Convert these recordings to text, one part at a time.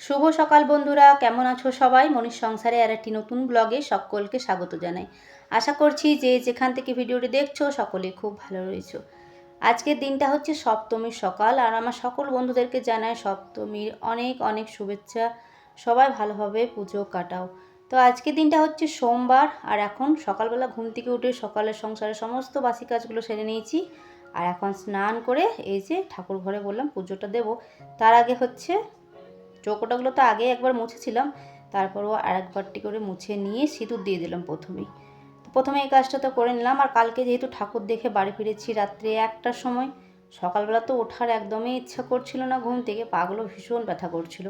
শুভ সকাল বন্ধুরা, কেমন আছো সবাই? মনীষ সংসারে আর একটি নতুন ব্লগে সকলকে স্বাগত জানাই। আশা করছি যে যেখান থেকে ভিডিওটি দেখছ সকলেই খুব ভালো রয়েছো। আজকের দিনটা হচ্ছে সপ্তমীর সকাল আর আমার সকল বন্ধুদেরকে জানাই সপ্তমীর অনেক অনেক শুভেচ্ছা। সবাই ভালোভাবে পুজো কাটাও। তো আজকের দিনটা হচ্ছে সোমবার আর এখন সকালবেলা ঘুম থেকে উঠে সকালের সংসারের সমস্ত বাসি কাজগুলো সেরে নিয়েছি। আর এখন স্নান করে এই যে ঠাকুর ঘরে বললাম পুজোটা দেব। তার আগে হচ্ছে চৌকোটাগুলো তো আগে একবার মুছেছিলাম। তারপরও আর একবারটি করে মুছে নিয়ে সিঁদুর দিয়ে দিলাম প্রথমেই। তো প্রথমে এই কাজটা তো করে নিলাম। আর কালকে যেহেতু ঠাকুর দেখে বাড়ি ফিরেছি রাত্রে একটার সময়, সকালবেলা তো ওঠার একদমই ইচ্ছা করছিল না ঘুম থেকে, পাগুলো ভীষণ ব্যথা করছিল।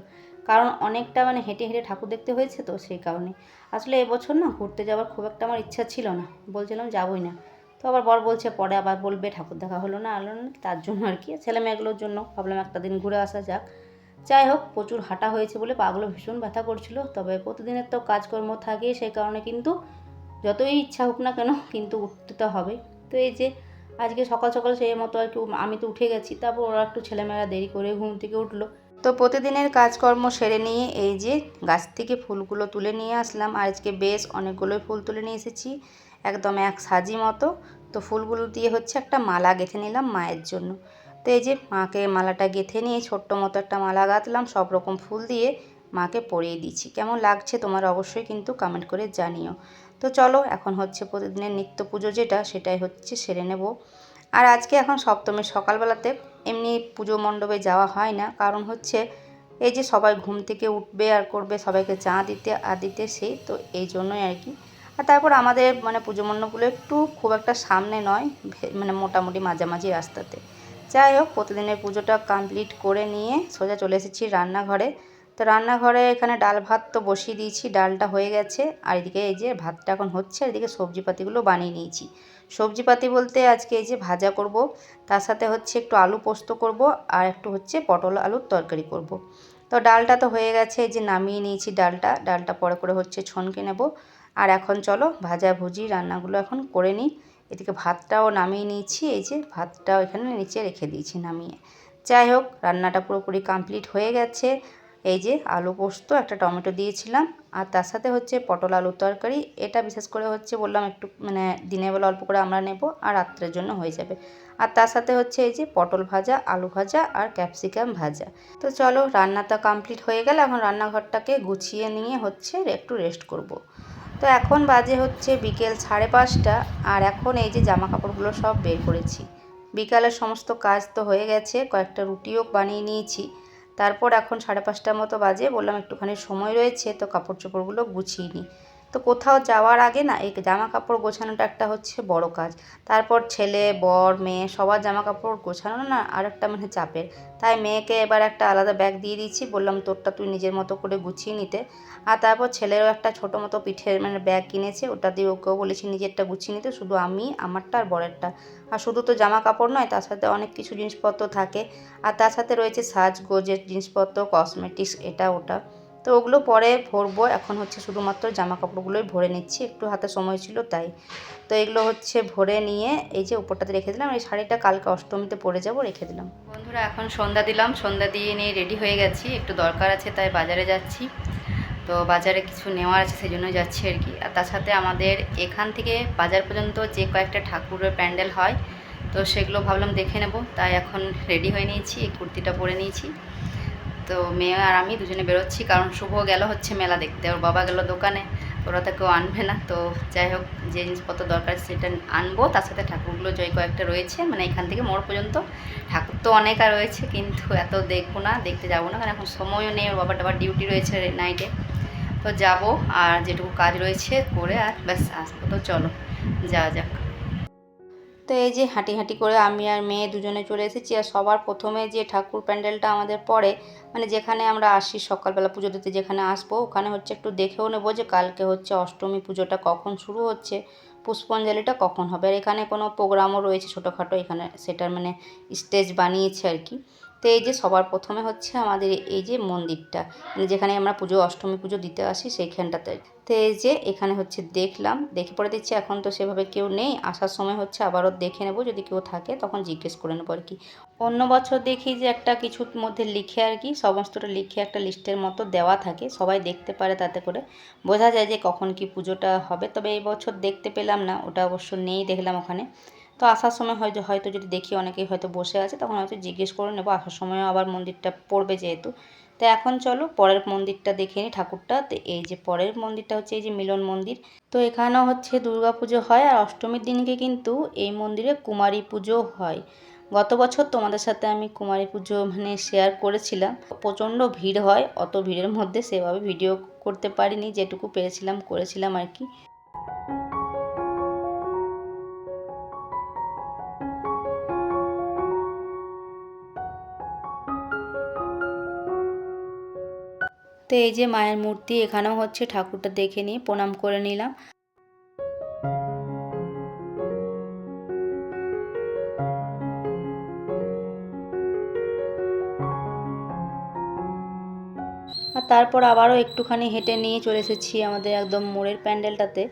কারণ অনেকটা মানে হেঁটে হেঁটে ঠাকুর দেখতে হয়েছে তো সেই কারণে। আসলে এবছর না ঘুরতে যাওয়ার খুব একটা আমার ইচ্ছা ছিল না। বলছিলাম যাবোই না। তো আবার বর বলছে, পরে আবার বলবে, ঠাকুর দেখা হলো না, আলো না, তার জন্য আর কি। ছেলে মেয়েগুলোর জন্য, ভাবলাম একটা দিন ঘুরে আসা যাক। যাই হোক, প্রচুর হাঁটা হয়েছে বলে পাগুলো ভীষণ ব্যথা করছিল। তবে প্রতিদিনের তো কাজকর্ম থাকে সেই কারণে কিন্তু যতই ইচ্ছা হোক না কেন কিন্তু উঠতে তো হবে। তো এই যে, আজকে সকাল সকাল সেই মতো আর কি আমি তো উঠে গেছি, তারপর ওরা একটু ছেলেমেয়েরা দেরি করে ঘুম থেকে উঠল। তো প্রতিদিনের কাজকর্ম সেরে নিয়ে এই যে, গাছ থেকে ফুলগুলো তুলে নিয়ে আসলাম। আর আজকে বেশ অনেকগুলোই ফুল তুলে নিয়ে এসেছি, একদম এক সাজি মতো। তো ফুলগুলো দিয়ে হচ্ছে একটা মালা গেঁথে নিলাম মায়ের জন্য। তো এই যে মাকে মালাটা গেঁথে নিয়ে ছোট্ট মতো একটা মালা গাঁথলাম, সব রকম ফুল দিয়ে মাকে পরিয়ে দিচ্ছি কেমন লাগছে তোমার অবশ্যই কিন্তু কমেন্ট করে জানিও। তো চলো, এখন হচ্ছে প্রতিদিনের নিত্য পুজো যেটা, সেটাই হচ্ছে সেরে নেব। আর আজকে এখন সপ্তমীর সকালবেলাতে এমনি পুজো মণ্ডপে যাওয়া হয় না। কারণ হচ্ছে এই যে সবাই ঘুম থেকে উঠবে আর করবে, সবাইকে চা দিতে, আর দিতে সেই তো এই জন্যই আর কি। আর তারপর আমাদের মানে পুজো মণ্ডপগুলো একটু খুব একটা সামনে নয় মানে মোটামুটি মাঝামাঝি রাস্তাতে। যাই হোক, প্রতিদিনের পুজোটা কমপ্লিট করে নিয়ে সোজা চলে এসেছি রান্নাঘরে। তো রান্নাঘরে এখানে ডাল ভাত তো বসিয়ে দিয়েছি, ডালটা হয়ে গেছে। আর এদিকে এই যে ভাতটা এখন হচ্ছে, এদিকে সবজিপাতিগুলো বানিয়ে নিয়েছি। সবজিপাতি বলতে আজকে এই যে ভাজা করব, তার সাথে হচ্ছে একটু আলু পোস্ত করব আর একটু হচ্ছে পটল আলুর তরকারি করব। তো ডালটা তো হয়ে গেছে, এই যে নামিয়ে নিয়েছি ডালটা। ডালটা পরে করে হচ্ছে ছনকে নেব। আর এখন চলো ভাজা ভুজি রান্নাগুলো এখন করে নিই। এদিকে ভাতটাও নামিয়ে নিয়েছি, এই যে ভাতটাও এখানে নিচে রেখে দিয়েছি নামিয়ে। যাই হোক, রান্নাটা পুরোপুরি কমপ্লিট হয়ে গেছে। এই যে আলু পোস্ত, একটা টমেটো দিয়েছিলাম, আর তার সাথে হচ্ছে পটল আলুর তরকারি। এটা বিশেষ করে হচ্ছে বললাম একটু মানে দিনের বেলা অল্প করে আমরা নেব, আর রাত্রের জন্য হয়ে যাবে। আর তার সাথে হচ্ছে এই যে পটল ভাজা, আলু ভাজা, আর ক্যাপসিকাম ভাজা। তো চলো রান্নাটা কমপ্লিট হয়ে গেলে, এখন রান্নাঘরটাকে গুছিয়ে নিয়ে হচ্ছে একটু রেস্ট করব। তো এখন বাজে হচ্ছে বিকেল সাড়ে পাঁচটা, আর এখন এই যে জামা কাপড়গুলো সব বের করেছি। বিকালের সমস্ত কাজ তো হয়ে গেছে, কয়েকটা রুটিও বানিয়ে নিয়েছি। তারপর এখন সাড়ে পাঁচটার মতো বাজে, বললাম একটুখানি সময় রয়েছে, তো কাপড় চোপড়গুলো গুছিয়ে নিই। তো কোথাও যাওয়ার আগে না এই জামা কাপড় গোছানোটা একটা হচ্ছে বড় কাজ। তারপর ছেলে, বর, মেয়ে সবার জামা কাপড় গোছানো না আর একটা মানে চাপের। তাই মেয়েকে এবার একটা আলাদা ব্যাগ দিয়ে দিয়েছি, বললাম তোরটা তুই নিজের মতো করে গুছিয়ে নিতে। আর তারপর ছেলেরও একটা ছোটো মতো পিঠের মানে ব্যাগ কিনেছে, ওটা দিয়ে ওকেও বলেছি নিজেরটা গুছিয়ে নিতে, শুধু আমি, আমারটা আর বরেরটা। আর শুধু তো জামা কাপড় নয়, তার সাথে অনেক কিছু জিনিসপত্র থাকে। আর তার সাথে রয়েছে সাজগোজের জিনিসপত্র কসমেটিক্স এটা, ওটা। তো ওগুলো পরে ভরবো। এখন হচ্ছে শুধুমাত্র জামা কাপড়গুলোই ভরে নিচ্ছি। একটু হাতে সময় ছিল তাই। তো এগুলো হচ্ছে ভরে নিয়ে এই যে উপরটাতে রেখে দিলাম। এই শাড়িটা কালকে অষ্টমীতে পরে যাব, রেখে দিলাম। বন্ধুরা, এখন সন্ধ্যা দিলাম। সন্ধ্যা দিয়ে নিয়ে রেডি হয়ে গেছি। একটু দরকার আছে তাই বাজারে যাচ্ছি। তো বাজারে কিছু নেওয়ার আছে সেই জন্য যাচ্ছি আর কি। আর তার সাথে আমাদের এখান থেকে বাজার পর্যন্ত যে কয়েকটা ঠাকুরের প্যান্ডেল হয়, তো সেগুলো ভাবলাম দেখে নেব। তাই এখন রেডি হয়ে নিয়েছি, এই কুর্তিটা পরে নিয়েছি। তো মেয়ে আর আমি দুজনে বেরোচ্ছি, কারণ শুভ গেল হচ্ছে মেলা দেখতে। ওর বাবা গেল দোকানে, ওরা তো কেউ আনবে না। তো যাই হোক, যে জিনিসপত্র দরকার সেটা আনব। তার সাথে ঠাকুরগুলো জয় কয়েকটা রয়েছে মানে এখান থেকে মোড় পর্যন্ত। ঠাকুর তো অনেক আর রয়েছে, কিন্তু এত দেখব না, দেখতে যাব না, কারণ এখন সময়ও নেই। ওর বাবার আবার ডিউটি রয়েছে নাইটে তো যাব, আর যেটুকু কাজ রয়েছে, করে আর ব্যাস, আসব। তো চলো, যাওয়া যাক। তো এই যে হাঁটি হাঁটি করে আমি আর মেয়ে দুজনে চলে এসেছি আর সবার প্রথমে যে ঠাকুর প্যান্ডেলটা আমাদের পড়ে মানে যেখানে আমরা আসি সকালবেলা পুজো দিতে যেখানে আসব, ওখানে হচ্ছে একটু দেখেও নেব যে কালকে হচ্ছে অষ্টমী পুজোটা কখন শুরু হচ্ছে, পুষ্পাঞ্জলিটা কখন হবে। আর এখানে কোনো প্রোগ্রামও রয়েছে ছোটোখাটো, এখানে সেটার মানে স্টেজ বানিয়েছে আর কি। তো এই যে সবার প্রথমে হচ্ছে আমাদের এই যে মন্দিরটা মানে যেখানে আমরা পুজো, অষ্টমী পুজো দিতে আসি সেইখানটাতে। তো এই যে এখানে হচ্ছে দেখলাম, দেখে পরে দেখছি এখন তো সেভাবে কেউ নেই। আসার সময় হচ্ছে আবারও দেখে নেব, যদি কেউ থাকে তখন জিজ্ঞেস করে নেব আর কি। অন্য বছর দেখি যে একটা কিছুর মধ্যে লিখে আর কি, সমস্তটা লিখে একটা লিস্টের মতো দেওয়া থাকে, সবাই দেখতে পারে তাতে করে। বোঝা যায় যে কখন কি পুজোটা হবে, তবে এই বছর দেখতে পেলাম না, ওটা অবশ্য নেই দেখলাম ওখানে। তো আসার সময় হয়তো হয়তো যদি দেখি অনেকেই হয়তো বসে আছে, তখন হয়তো জিজ্ঞেস করে নেব, আসার সময়ও আবার মন্দিরটা পড়বে যেহেতু। তো এখন চলো, পরের মন্দিরটা দেখে নিই ঠাকুরটা। তো এই যে পরের মন্দিরটা হচ্ছে এই যে মিলন মন্দির। তো এখানেও হচ্ছে দুর্গা পুজো হয়, আর অষ্টমীর দিনকে কিন্তু এই মন্দিরে কুমারী পুজো হয়। গত বছর তোমাদের সাথে আমি কুমারী পুজো মানে শেয়ার করেছিলাম। প্রচণ্ড ভিড় হয়, অত ভিড়ের মধ্যে সেভাবে ভিডিও করতে পারিনি, যেটুকু পেরেছিলাম, করেছিলাম আর কি। তো এই যে মায়ের মূর্তি এখানেও হচ্ছে, ঠাকুরটা দেখে নিয়ে প্রণাম করে নিলাম। আর তারপর আবারও একটুখানি হেঁটে নিয়ে চলে এসেছি আমাদের একদম মোড়ের প্যান্ডেলটাতে,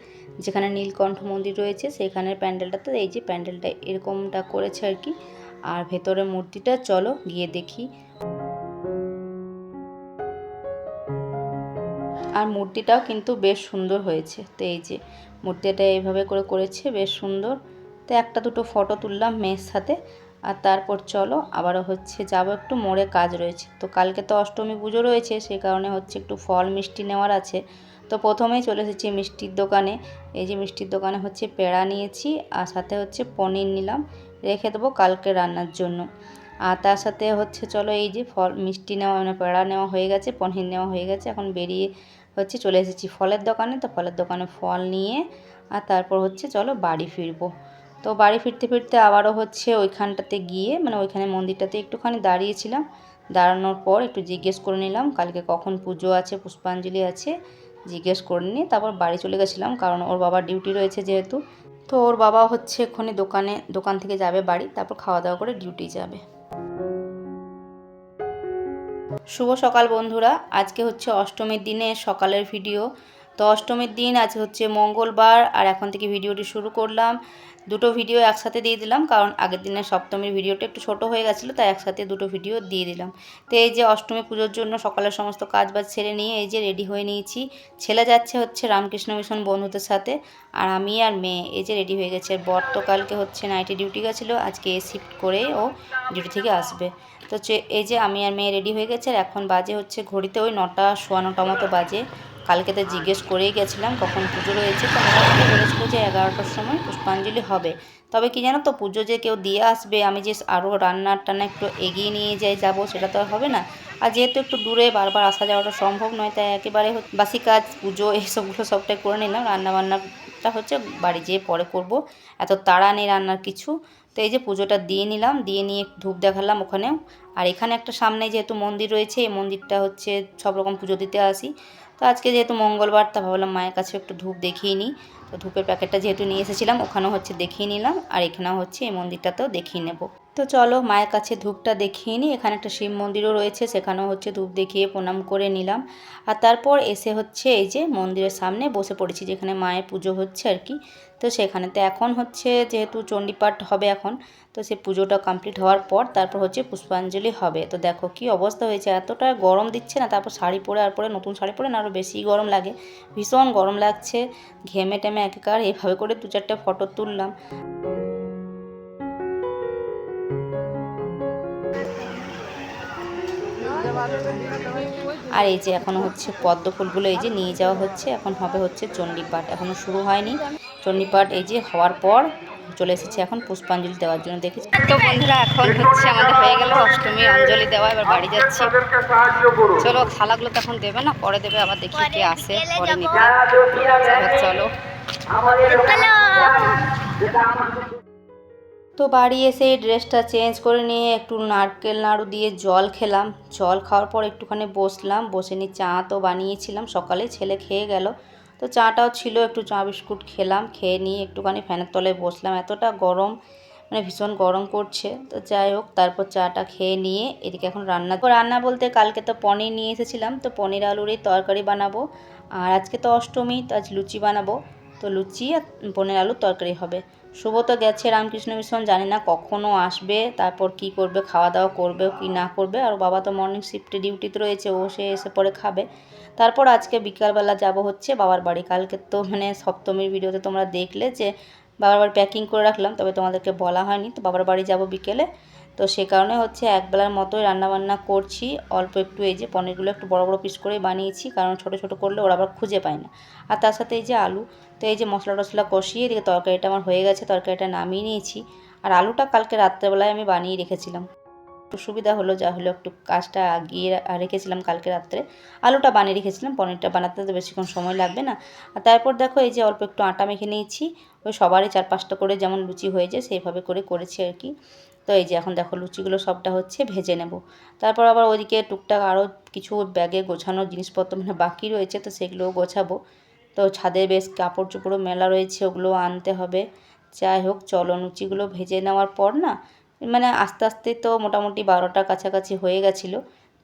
যেখানে নীলকণ্ঠ মন্দির রয়েছে। সেখানের প্যান্ডেলটাতে এই যে প্যান্ডেলটা এরকমটা করেছে আর কি। আর ভেতরে মূর্তিটা চলো গিয়ে দেখি। আর মূর্তিটাও কিন্তু বেশ সুন্দর হয়েছে। তো এই যে মূর্তিটা এইভাবে করে করেছে, বেশ সুন্দর। তো একটা দুটো ফটো তুললাম মেয়ের সাথে। আর তারপর চলো, আবারও হচ্ছে যাব একটু মোড়ে কাজ রয়েছে। তো কালকে তো অষ্টমী পুজো রয়েছে সেই কারণে হচ্ছে একটু ফল মিষ্টি নেওয়ার আছে। তো প্রথমেই চলে এসেছি মিষ্টির দোকানে। এই যে মিষ্টির দোকানে হচ্ছে পেড়া নিয়েছি, আর সাথে হচ্ছে পনির নিলাম। রেখে দেবো কালকে রান্নার জন্য। আর তার সাথে হচ্ছে চলো এই যে ফল, মিষ্টি নেওয়া মানে পেড়া নেওয়া হয়ে গেছে, পনির নেওয়া হয়ে গেছে। এখন বেরিয়ে হচ্ছে চলে এসেছি ফলের দোকানে। তো ফলের দোকানে ফল নিয়ে আর তারপর হচ্ছে চলো বাড়ি ফিরবো। তো বাড়ি ফিরতে ফিরতে আবারও হচ্ছে ওইখানটাতে গিয়ে মানে ওইখানে মন্দিরটাতে একটুখানি দাঁড়িয়েছিলাম। দাঁড়ানোর পর একটু জিজ্ঞেস করে নিলাম, কালকে কখন পুজো আছে, পুষ্পাঞ্জলি আছে, জিজ্ঞেস করে নিয়ে তারপর বাড়ি চলে গেছিলাম, কারণ ওর বাবার ডিউটি রয়েছে যেহেতু। তো ওর বাবা হচ্ছে এক্ষুনি দোকানে, দোকান থেকে যাবে বাড়ি, তারপর খাওয়া দাওয়া করে ডিউটি যাবে। শুভ সকাল বন্ধুরা। আজকে হচ্ছে অষ্টমীর দিনে সকালের ভিডিও। তো অষ্টমীর দিন আজ হচ্ছে মঙ্গলবার, আর এখন থেকে ভিডিওটি শুরু করলাম। দুটো ভিডিও একসাথে দিয়ে দিলাম, কারণ আগের দিনের সপ্তমীর ভিডিওটা একটু ছোট হয়ে গেছিল, তাই একসাথে দুটো ভিডিও দিয়ে দিলাম। তো এই যে অষ্টমী পুজোর জন্য সকালের সমস্ত কাজ বাজ ছেড়ে নিয়ে এই যে রেডি হয়ে নিয়েছি। ছেলে যাচ্ছে হচ্ছে রামকৃষ্ণ মিশন বন্ধুদের সাথে, আর আমি আর মেয়ে, এই যে রেডি হয়ে গেছে। তো কালকে হচ্ছে নাইটে ডিউটি গেছিল, আজকে শিফট করে ও ডিউটি থেকে আসবে। তো এই যে আমি আর মেয়ে রেডি হয়ে গেছে, আর এখন বাজে হচ্ছে, ঘড়িতে ওই নটা, সোয়া নটা মতো বাজে। কালকে তো জিজ্ঞেস করেই গেছিলাম কখন পুজো রয়েছে, তো মোটামুটি বলেছিলো যে এগারোটার সময় পুষ্পাঞ্জলি হবে। তবে কি জানো তো, পুজো যে কেউ দিয়ে আসবে, আমি যে আরও রান্নার টান্না একটু এগিয়ে নিয়ে যাই যাব, সেটা তো আর হবে না। আর যেহেতু একটু দূরে, বারবার আসা যাওয়াটা সম্ভব নয়, তাই একেবারে বাসি কাজ, পুজো এইসবগুলো সবটাই করে নিলাম। রান্না বান্নাটা হচ্ছে বাড়ি যেয়ে পরে করব। এত তাড়া নেই রান্নার কিছু। তো এই যে পুজোটা দিয়ে নিলাম, দিয়ে নিয়ে ধূপ দেখালাম ওখানেও। আর এখানে একটা সামনে যেহেতু মন্দির রয়েছে, এই মন্দিরটা হচ্ছে সব রকম পুজো দিতে আসি। তো আজকে যেহেতু মঙ্গলবার, তা ভাবলাম মায়ের কাছে একটু ধূপ দেখিয়ে নিই। তো ধূপের প্যাকেটটা যেহেতু নিয়ে এসেছিলাম, ওখানেও হচ্ছে দেখিয়ে নিলাম, আর এখানেও হচ্ছে এই মন্দিরটাতেও দেখিয়ে নেব। তো চলো মায়ের কাছে ধূপটা দেখিয়ে নিই। এখানে একটা শিব মন্দিরও রয়েছে, সেখানেও হচ্ছে ধূপ দেখিয়ে প্রণাম করে নিলাম। আর তারপর এসে হচ্ছে এই যে মন্দিরের সামনে বসে পড়েছি, যেখানে মায়ের পুজো হচ্ছে আর কি। তো সেখানে তো এখন হচ্ছে যেহেতু চণ্ডীপাঠ হবে এখন, তো সে পুজোটা কমপ্লিট হওয়ার পর তারপর হচ্ছে পুষ্পাঞ্জলি হবে। তো দেখো কি অবস্থা হয়েছে, এতটা গরম দিচ্ছে না, তারপর শাড়ি পরে আর পরে নতুন শাড়ি পরে না আরও বেশি গরম লাগে। ভীষণ গরম লাগছে, ঘেমে টেমে একেকার, এভাবে করে দু চারটে ফটো তুললাম। আর এই যে এখনও হচ্ছে পদ্ম ফুলগুলো এই যে নিয়ে যাওয়া হচ্ছে এখন হবে হচ্ছে চণ্ডীপাঠ। এখনও শুরু হয়নি। চণ্ডীপাঠ এই যে হওয়ার পর চলে এসেছে এখন পুষ্পাঞ্জলি দেওয়ার জন্য। দেখেছি। তো বন্ধুরা এখন হচ্ছে আমাদের হয়ে গেল অষ্টমী অঞ্জলি দেওয়া এবার বাড়ি যাচ্ছি। চলো থালাগুলো তো এখন দেবে না পরে দেবে আবার দেখি কে আসে পরে নিতে চলো। তো বাড়ি এসে এই ড্রেসটা চেঞ্জ করে নিয়ে একটু নারকেল নাড়ু দিয়ে জল খেলাম। জল খাওয়ার পর একটুখানি বসলাম, বসে নিয়ে চা তো বানিয়েছিলাম। সকালে ছেলে খেয়ে গেল। তো চাটাও ছিল, একটু চা বিস্কুট খেলাম, খেয়ে নিয়ে একটুখানি ফ্যানের তলায় বসলাম। এতটা গরম মানে ভীষণ গরম করছে। তো যাই হোক, তারপর চাটা খেয়ে নিয়ে এদিকে এখন রান্না রান্না বলতে কালকে তো পনির নিয়ে এসেছিলাম। তো পনির আলুরই তরকারি বানাবো। আর আজকে তো অষ্টমী, তো আজ লুচি বানাবো। তো লুচি আর পনির আলুর তরকারি হবে। শুভ তো গেছে, রামকৃষ্ণ মিশন জানি না কখনও আসবে, তারপর কি করবে খাওয়া দাওয়া করবে কি না করবে, আর বাবা তো মর্নিং শিফটে ডিউটিতে রয়েছে, ও সে এসে পরে খাবে। তারপর আজকে বিকালবেলা যাব হচ্ছে বাবার বাড়ি। কালকে তো মানে সপ্তমীর ভিডিওতে তোমরা দেখলে যে বাবার বাড়ি প্যাকিং করে রাখলাম, তবে তোমাদেরকে বলা হয়নি। তো বাবার বাড়ি যাব বিকেলে। তো সে কারণে হচ্ছে একবেলার মতোই রান্নাবান্না করছি। অল্প একটু এই যে পনিরগুলো একটু বড় বড় পিস করে বানিয়েছি, কারণ ছোট ছোট করলে ওরা আবার খুঁজে পায় না। আর তার সাথে এই যে আলু, তো এই যে মশলা টশলা কষিয়ে এদিকে তরকারিটা আমার হয়ে গেছে, তরকারিটা নামিয়ে নিয়েছি। আর আলুটা কালকে রাত্রেবেলায় আমি বানিয়ে রেখেছিলাম। একটু সুবিধা হলো, যা হলো একটু কাজটা আগিয়ে রেখেছিলাম কালকে রাত্রে। আলুটা বানিয়ে রেখেছিলাম, পনিরটা বানাতে তো বেশিক্ষণ সময় লাগবে না। আর তারপর দেখো এই যে অল্প একটু আটা মেখে নিয়েছি, ওই সবারই চার পাঁচটা করে যেমন লুচি হয়ে যায়, সেইভাবে করে করেছি আর কি। তো এই যে এখন দেখো লুচিগুলো সবটা হচ্ছে ভেজে নেব। তারপর আবার ওইদিকে টুকটাক আরও কিছু ব্যাগে গোছানো জিনিসপত্র মানে বাকি রয়েছে, তো সেগুলোও গোছাবো। তো ছাদে বেশ কাপড় চোপড়ও মেলা রয়েছে, ওগুলো আনতে হবে। যাই হোক, চলো লুচিগুলো ভেজে নেওয়ার পর না মানে আস্তে আস্তে তো মোটামুটি বারোটার কাছাকাছি হয়ে গেছিল।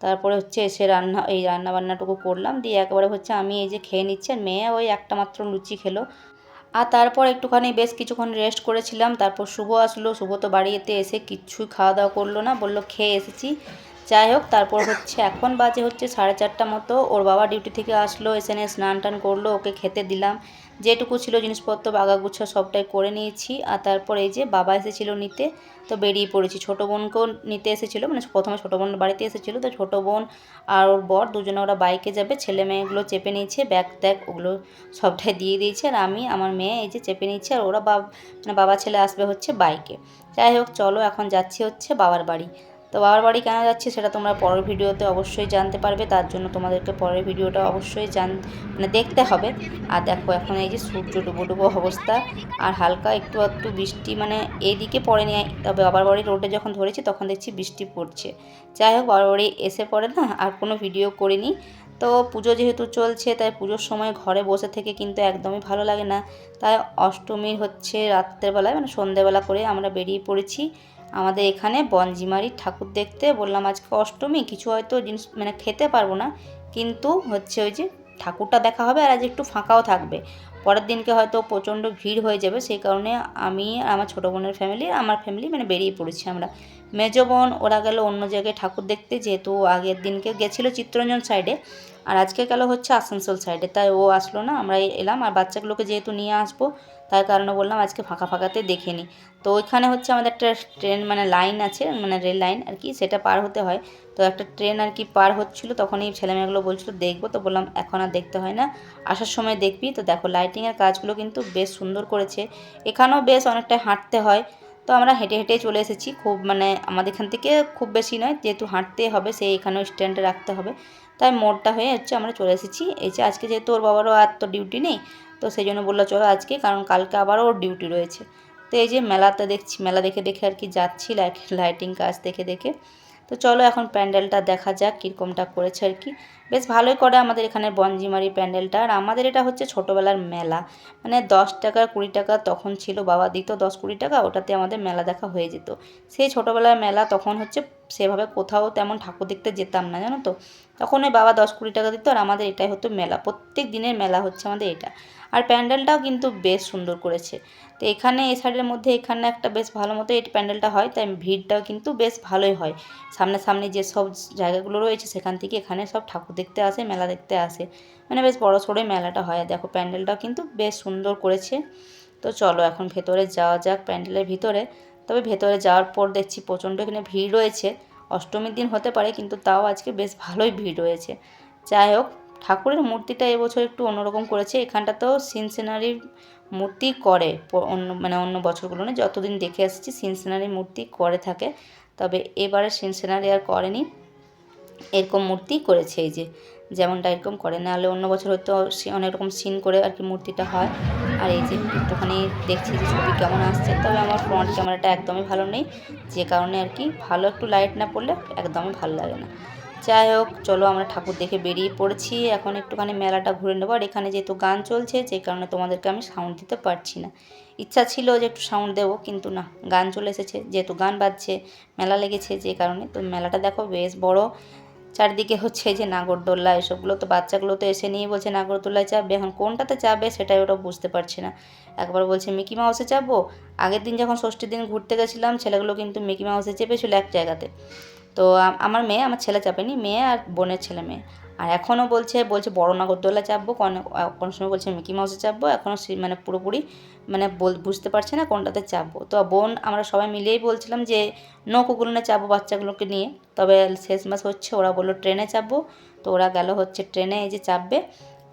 তারপরে হচ্ছে এসে রান্না, এই রান্না বান্নাটুকু করলাম। দিয়ে একবারে হচ্ছে আমি এই যে খেয়ে নিচ্ছি, আর মেয়ে ওই একটা মাত্র লুচি খেলো। আর তারপর একটুখানি বেশ কিছুক্ষণ রেস্ট করেছিলাম। তারপর শুভ আসলো। শুভ তো বাড়িতে এসে কিচ্ছুই খাওয়া দাওয়া করল না, বলল, খেয়ে এসেছি। যাই হোক, তারপর হচ্ছে, এখন বাজে হচ্ছে সাড়ে চারটা মতো। ওর বাবা ডিউটি থেকে আসলো, এসে নিয়ে স্নান টান করল, ওকে খেতে দিলাম। যেটুকু ছিল জিনিসপত্র বাগাগুছা সবটাই করে নিয়েছি। আর তারপর এই যে বাবা এসেছিল নিতে তো বেরিয়ে পড়েছি। ছোটো বোনকেও নিতে এসেছিল মানে প্রথমে ছোটো বোন বাড়িতে এসেছিল, তো ছোটো বোন আর ওর বর দুজনে ওরা বাইকে যাবে। ছেলে মেয়েগুলো চেপে নিয়েছে, ব্যাগ ত্যাগ ওগুলো সবটাই দিয়ে দিয়েছে আর আমি, আমার মেয়ে এই যে চেপে নিচ্ছে আর ওরা বাবা মানে বাবা ছেলে আসবে হচ্ছে বাইকে। যাই হোক, চলো এখন যাচ্ছি হচ্ছে বাবার বাড়ি। তো বাবার বাড়ি কেন যাচ্ছি সেটা তোমরা পরের ভিডিওতে অবশ্যই জানতে পারবে, তার জন্য তোমাদেরকে পরের ভিডিওটা অবশ্যই জান মানে দেখতে হবে। আর দেখো এখন এই যে সূর্য ডুবো ডুবো অবস্থা, আর হালকা একটু একটু বৃষ্টি মানে এইদিকে পড়ে নেয় তবে বাবার বাড়ি রোডে যখন ধরেছি তখন দেখছি বৃষ্টি পড়ছে। যাই হোক, বাবার বাড়ি এসে পড়ে না, আর কোনো ভিডিও করিনি। তো পুজো যেহেতু চলছে, তাই পুজোর সময় ঘরে বসে থেকে কিন্তু একদমই ভালো লাগে না। তাই অষ্টমীর হচ্ছে রাত্রেবেলায় মানে সন্ধেবেলা করে আমরা বেরিয়ে পড়েছি। আমাদের এখানে বনজিমারির ঠাকুর দেখতে বললাম আজকে অষ্টমী, কিছু হয়তো জিনিস মানে খেতে পারব না। কিন্তু হচ্ছে ওই যে ঠাকুরটা দেখা হবে আর আজ একটু ফাঁকাও থাকবে। পরের দিনকে হয়তো প্রচণ্ড ভিড় হয়ে যাবে, সেই কারণে আমি আমার ছোটো বোনের ফ্যামিলি আমার ফ্যামিলি মানে বেরিয়ে পড়েছি আমরা। মেজো বোন, ওরা গেল অন্য জায়গায় ঠাকুর দেখতে, যেহেতু আগের দিনকে গেছিল চিত্তরঞ্জন সাইডে আর আজকে গেল হচ্ছে আসানসোল সাইডে তাই ও আসলো না, আমরা এলাম আর বাচ্চাগুলোকে যেহেতু নিয়ে আসব, তার কারণে বললাম আজকে ফাঁকা ফাঁকাতে দেখে নিই তো ওইখানে হচ্ছে আমাদের একটা ট্রেন মানে লাইন আছে মানে রেল লাইন আর কি, সেটা পার হতে হয়। তো একটা ট্রেন আর কি পার হচ্ছিল তখন এই ছেলেমেয়েগুলো বলছিল, দেখব। তো বললাম, এখন আর দেখতে হয় না। আসার সময় দেখবি। তো দেখো লাইটিংয়ের কাজগুলো কিন্তু বেশ সুন্দর করেছে। এখানেও বেশ অনেকটা হাঁটতে হয়। তো আমরা হেঁটে হেঁটে চলে এসেছি। খুব মানে আমাদের এখান থেকে খুব বেশি নয়, যেহেতু হাঁটতে হবে, সেই এখানেও স্ট্যান্ডে রাখতে হবে। তাই মোড়টা হয়ে হচ্ছে আমরা চলে এসেছি। এই যে আজকে যেহেতু ওর বাবারও আর তো ডিউটি নেই, তো সেই জন্য বলল, চলো আজকে, কারণ কালকে আবারও ওর ডিউটি রয়েছে। তো এই যে মেলাতে দেখছি, মেলা দেখে দেখে আর কি যাচ্ছি লাইটিং কাজ দেখে দেখে। তো চলো এখন প্যান্ডেলটা দেখা যাক, কীরকমটা করেছে আর কি। বেশ ভালোই করে আমাদের এখানে বঞ্জিমারি প্যান্ডেলটা, আর আমাদের এটা হচ্ছে ছোটোবেলার মেলা। মানে দশ টাকা, কুড়ি টাকা তখন ছিল, বাবা দিত দশ, কুড়ি টাকা, ওটাতে আমাদের মেলা দেখা হয়ে যেত। সেই ছোটোবেলার মেলা তখন হচ্ছে সেভাবে কোথাও তেমন ঠাকুর দেখতে যেতাম না, জানো তো? তখন ওই বাবা দশ কুড়ি টাকা দিত আর আমাদের এটাই হতো মেলা। প্রত্যেক দিনের মেলা হচ্ছে আমাদের এটা। আর প্যান্ডেলটাও কিন্তু বেশ সুন্দর করেছে। তো এখানে, এই সাইডের মধ্যে এখানে একটা বেশ ভালো মতো এই প্যান্ডেলটা হয়, তাই ভিড়টাও কিন্তু বেশ ভালোই হয়। সামনে সামনে যে সব জায়গাগুলো রয়েছে, সেখান থেকে এখানে সব ঠাকুর দেখতে আসে, মেলা দেখতে আসে। মানে বেশ বড়ো সড়োই মেলাটা হয়। দেখো, প্যান্ডেলটাও কিন্তু বেশ সুন্দর করেছে। তো চলো এখন ভেতরে যাওয়া যাক প্যান্ডেলের ভিতরে। তবে ভেতরে যাওয়ার পর দেখছি প্রচণ্ড এখানে ভিড় রয়েছে। অষ্টমীর দিন হতে পারে, কিন্তু তাও আজকে বেশ ভালোই ভিড় রয়েছে। যাই হোক, ঠাকুরের মূর্তিটা এবছর একটু অন্যরকম করেছে। এখানটা তো সিনারির মূর্তি করে অন্য মানে অন্য বছরগুলো না যতদিন দেখে আসছি সিন সিনারি মূর্তি করে থাকে। তবে এবারে সিন সিনারি আর করেনি। এরকম মূর্তি করেছে এই যে। যেমনটা এরকম করে নাহলে অন্য বছর হয়তো অনেক রকম সিন করে আর কি মূর্তিটা হয়। আর এই যে একটুখানি দেখছি যে ছবি কেমন আসছে, তবে আমার ফ্রন্ট ক্যামেরাটা একদমই ভালো নেই। যে কারণে আর কি ভালো একটু লাইট না পড়লে একদমই ভালো লাগে না। যাই হোক, চলো আমরা ঠাকুর দেখে বেরিয়ে পড়েছি। এখন একটুখানি মেলাটা ঘুরে নেব। আর এখানে যেহেতু গান চলছে, যে কারণে তোমাদেরকে আমি সাউন্ড দিতে পারছি না। ইচ্ছা ছিল যে একটু সাউন্ড দেবো, কিন্তু না, গান চলে এসেছে। যেহেতু গান বাজছে, মেলা লেগেছে যে কারণে। তো মেলাটা দেখো বেশ বড়। চারদিকে হচ্ছে যে নাগরদোল্লা, এসবগুলো তো বাচ্চাগুলো তো এসে নিয়ে বলছে নাগরদোল্লায় চাপবে, এখন কোনটাতে চাপবে সেটাই ওরা বুঝতে পারছে না। একবার বলছে, মিকি মাউসে চাপবো? আগের দিন যখন ষষ্ঠীর দিন ঘুরতে গেছিলাম, ছেলেগুলো কিন্তু মিকি মাউসে চেপেছিল এক জায়গাতে। তো আমার মেয়ে, আমার ছেলে চাপেনি, মেয়ে আর বোনের ছেলে মেয়ে। আর এখনও বলছে বলছে বড় নাগরদোল্লা চাপবো, কোনো সময় বলছে মিকি মাউসে চাপবো, এখনও মানে পুরোপুরি মানে বুঝতে পারছে না কোনটাতে চাপবো। তো বোন, আমরা সবাই মিলেই বলছিলাম যে নৌকোগুলো না চাপবো বাচ্চাগুলোকে নিয়ে। তবে শেষ মাস হচ্ছে, ওরা বলল, ট্রেনে চাপবো। তো ওরা গেল হচ্ছে ট্রেনে, এই যে চাপবে।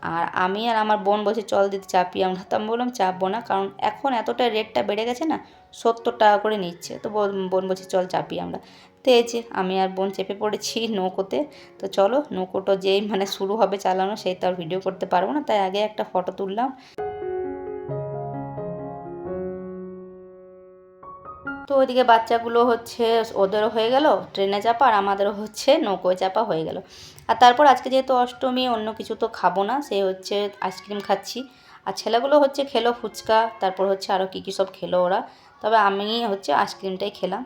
আর আমি আর আমার বোন বলছে, চল দিতে চাপি। আমরা তো আমি বললাম, চাপবো না। কারণ এখন এতটা রেটটা বেড়ে গেছে না, সত্তর টাকা করে নিচ্ছে। তো বোন- বলছে, চল চাপি আমরা। তো এই যে আমি আর বোন চেপে পড়েছি নৌকোতে। তো চলো, নৌকোটা যেই মানে শুরু হবে চালানো, সেই তো আর ভিডিও করতে পারব না। তাই আগে একটা ফটো তুললাম। তো ওইদিকে বাচ্চাগুলো হচ্ছে, ওদেরও হয়ে গেল, ট্রেনে চাপা আর আমাদেরও হচ্ছে নৌকোয় চাপা হয়ে গেল। আর তারপর আজকে যেহেতু অষ্টমী, অন্য কিছু তো খাব না সে হচ্ছে আইসক্রিম খাচ্ছি। আর ছেলেগুলো হচ্ছে খেলো ফুচকা, তারপর হচ্ছে আরও কী কী সব খেলো ওরা। তবে আমি হচ্ছে আইসক্রিমটাই খেলাম।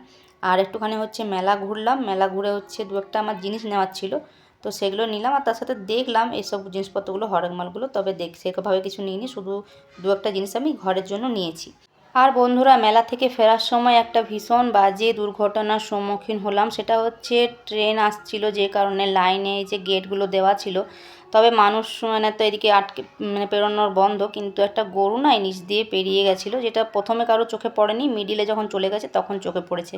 আর একটুখানি হচ্ছে মেলা ঘুরলাম, মেলা ঘুরে হচ্ছে দু একটা আমার জিনিস নেওয়ার ছিল। তো সেগুলো নিলাম আর তার সাথে দেখলাম এইসব জিনিসপত্রগুলো হরেক মালগুলো তবে দেখ সেভাবে কিছু নিইনি, শুধু দু একটা জিনিস আমি ঘরের জন্য নিয়েছি। আর বন্ধুরা, মেলা থেকে ফেরার সময় একটা ভীষণ বাজে দুর্ঘটনার সম্মুখীন হলাম। সেটা হচ্ছে ট্রেন আসছিল যে কারণে লাইনে এই যে গেটগুলো দেওয়া ছিল তবে মানুষ মানে তো এদিকে আটকে মানে পেরোনোর বন্ধ, কিন্তু একটা গরু না নিচ দিয়ে পেরিয়ে গেছিল, যেটা প্রথমে কারও চোখে পড়েনি মিডিলে যখন চলে গেছে তখন চোখে পড়েছে।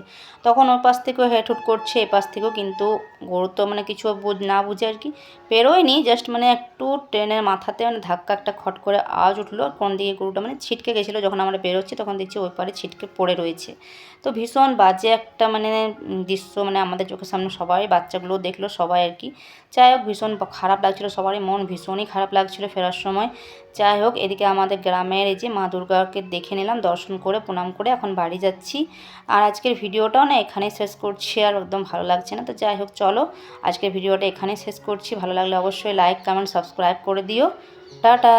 তখন ওর পাশ থেকেও হেঁটুট করছে, এ পাশ থেকেও, কিন্তু গরু তো মানে কিছু না বুঝে আর কি। পেরোয়নি জাস্ট মানে একটু ট্রেনের মাথাতে মানে ধাক্কা একটা খট করে আওয়াজ উঠল কোন দিকে গরুটা মানে ছিটকে গেছিল, যখন আমরা বেরোচ্ছি তখন দেখছি ওই পারে ছিটকে পড়ে রয়েছে। তো ভীষণ বাজে একটা মানে দৃশ্য মানে আমাদের চোখের সামনে সবাই বাচ্চাগুলো দেখল সবাই আর কি। যাই হোক, ভীষণ খারাপ লাগছিল সবারই মন ভীষণই খারাপ লাগছিল ফেরার সময়। যাই হোক, এদিকে আমাদের গ্রামের এই যে মা দুর্গাকে দেখে নিলাম, দর্শন করে, প্রণাম করে এখন বাড়ি যাচ্ছি। আর আজকের ভিডিওটাও না এখানেই শেষ করছি, আর একদম ভালো লাগছে না। তো যাই হোক, চলো আজকের ভিডিওটা এখানেই শেষ করছি। ভালো লাগলে অবশ্যই লাইক কমেন্ট সাবস্ক্রাইব করে দিও। টাটা!